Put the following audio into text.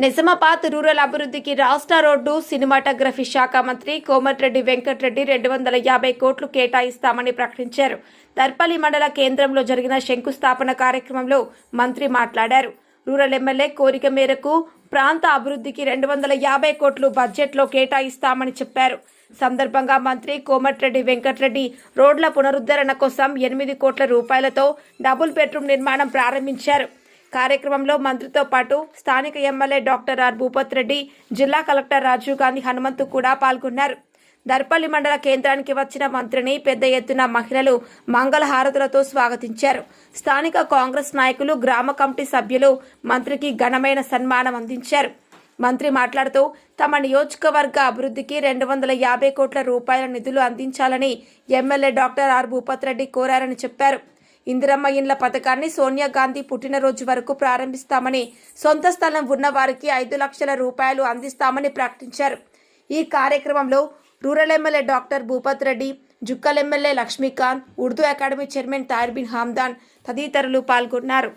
Nizamabad rural అభివృద్ధికి రాష్ట్ర road cinematography శాఖ మంత్రి కోమటిరెడ్డి వెంకటరెడ్డి రెండు వందల యాభై కోట్లు కేటాయిస్తామని ప్రకటించారు. దర్పల్లి మండల కేంద్రంలో జరిగిన శంకుస్థాపన కార్యక్రమంలో మంత్రి మాట్లాడారు. రూరల్ ఎమ్మెల్యే కోరిక మేరకు ప్రాంత అభివృద్ధికి రెండు వందల యాభై కోట్లు బడ్జెట్లో కేటాయిస్తామని చెప్పారు. సందర్భంగా మంత్రి కోమటిరెడ్డి వెంకటరెడ్డి రోడ్ల పునరుద్ధరణ కోసం ఎనిమిది కోట్ల రూపాయలతో డబుల్ బెడ్రూమ్ నిర్మాణం ప్రారంభించారు. కార్యక్రమంలో మంత్రితో పాటు స్థానిక MLA doctor R Bhupath Reddy జిల్లా కలెక్టర్ రాజీవ్ గాంధీ హనుమంతు కూడా పాల్గొన్నారు. దర్పల్లి మండల కేంద్రానికి వచ్చిన మంత్రిని పెద్ద ఎత్తున మహిళలు మంగళహారతులతో స్వాగతించారు. స్థానిక కాంగ్రెస్ నాయకులు గ్రామ కమిటీ సభ్యులు మంత్రికి ఘనమైన సన్మానం అందించారు. మంత్రి మాట్లాడుతూ తమ నియోజకవర్గ అభివృద్ధికి రెండు వందల యాభై కోట్ల రూపాయల నిధులు అందించాలని MLA doctor R Bhupath Reddy కోరారని చెప్పారు. ఇందిరమ్మ ఇండ్ల పథకాన్ని సోనియా గాంధీ పుట్టినరోజు వరకు ప్రారంభిస్తామని సొంత స్థలం ఉన్న వారికి ఐదు లక్షల రూపాయలు అందిస్తామని ప్రకటించారు. ఈ కార్యక్రమంలో rural MLA doctor Bhupath Reddy Jukkal MLA Lakshmikanth Urdu academy chairman Tahirbin Hamdan తదితరులు పాల్గొన్నారు.